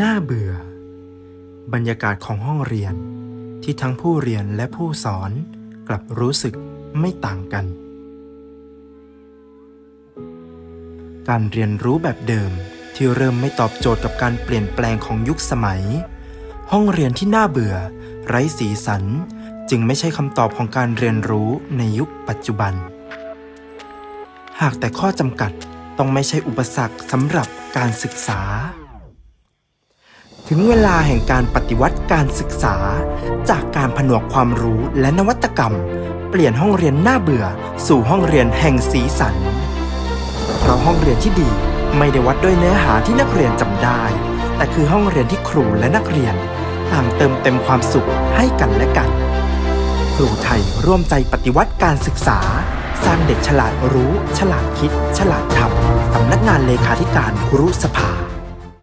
น่าเบื่อ บรรยากาศของห้องเรียนที่ทั้งผู้เรียนและผู้สอนกลับรู้สึกไม่ต่างกัน การเรียนรู้แบบเดิมที่เริ่มไม่ตอบโจทย์กับการเปลี่ยนแปลงของยุคสมัย ห้องเรียนที่น่าเบื่อ ไร้สีสัน จึงไม่ใช่คำตอบของการเรียนรู้ในยุคปัจจุบัน หากแต่ข้อจำกัดต้องไม่ใช่อุปสรรคสำหรับการศึกษา ถึงเวลาแห่งการปฏิวัติการศึกษา จากการผนวกความรู้และนวัตกรรม เปลี่ยนห้องเรียนน่าเบื่อ สู่ห้องเรียนแห่งสีสัน เพราะห้องเรียนที่ดีไม่ได้วัดด้วยเนื้อหาที่นักเรียนจำได้ แต่คือห้องเรียนที่ครูและนักเรียน ต่างเติมเต็มความสุขให้กันและกัน ครูไทยร่วมใจปฏิวัติการศึกษา สร้างเด็กฉลาดรู้ ฉลาดคิด ฉลาดทำสำนักงานเลขาธิการครุสภา